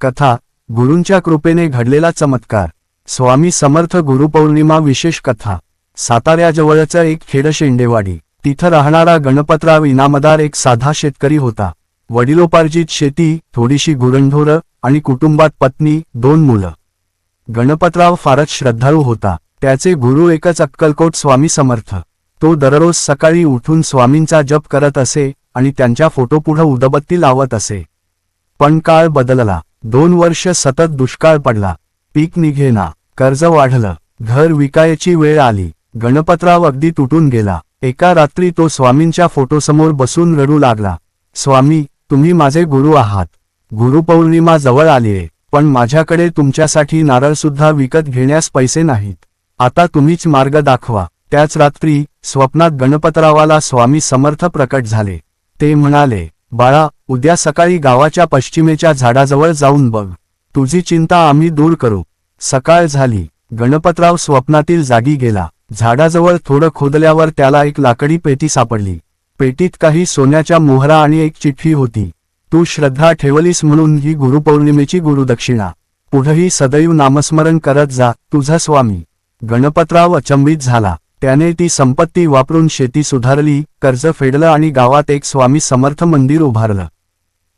कथा गुरूंच्या कृपेने घडलेला चमत्कार स्वामी समर्थ गुरुपौर्णिमा विशेष कथा साताऱ्याजवळचं एक खेड शेंडेवाडी तिथं राहणारा गणपतराव इनामदार एक साधा शेतकरी होता. वडिलोपार्जित शेती थोडीशी गुरंढोरं आणि कुटुंबात पत्नी दोन मुलं. गणपतराव फारच श्रद्धाळू होता. त्याचे गुरु एकच अक्कलकोट स्वामी समर्थ. तो दररोज सकाळी उठून स्वामींचा जप करत असे आणि त्यांच्या फोटोपुढं उदबत्ती लावत असे. पण काळ बदलला. दोन वर्ष सतत दुष्काळ पडला. पीक निघेना. कर्ज वाढलं. घर विकायची वेळ आली. गणपतराव अगदी तुटून गेला. एका रात्री तो स्वामींच्या फोटोसमोर बसून रडू लागला. स्वामी तुम्ही माझे गुरु आहात. गुरुपौर्णिमा जवळ आलीये पण माझ्याकडे तुमच्यासाठी नारळ सुद्धा विकत घेण्यास पैसे नाहीत. आता तुम्हीच मार्ग दाखवा. त्याच रात्री स्वप्नात गणपतरावाला स्वामी समर्थ प्रकट झाले. ते म्हणाले बाळा उद्या सकाळी गावाच्या पश्चिमेच्या झाडाजवळ जाऊन बघ. तुझी चिंता आम्ही दूर करू. सकाळ झाली. गणपतराव स्वप्नातील जागी गेला. झाडाजवळ थोडं खोदल्यावर त्याला एक लाकडी पेटी सापडली. पेटीत काही सोन्याच्या मोहरा आणि एक चिठ्ठी होती. तू श्रद्धा ठेवलीस म्हणून ही गुरुपौर्णिमेची गुरुदक्षिणा. पुढंही सदैव नामस्मरण करत जा. तुझा स्वामी. गणपतराव अचंबित झाला. त्याने ती संपत्ती वापरून शेती सुधारली कर्ज फेडलं आणि गावात एक स्वामी समर्थ मंदिर उभारलं.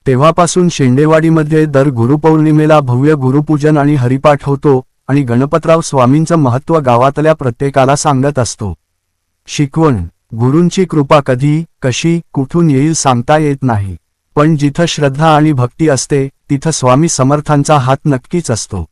तेव्हापासून शेंडेवाडीमध्ये दर गुरुपौर्णिमेला भव्य गुरुपूजन आणि हरिपाठ होतो आणि गणपतराव स्वामींचं महत्त्व गावातल्या प्रत्येकाला सांगत असतो. शिकवण गुरूंची कृपा कधी कशी कुठून येईल सांगता येत नाही. पण जिथं श्रद्धा आणि भक्ती असते तिथं स्वामी समर्थांचा हात नक्कीच असतो.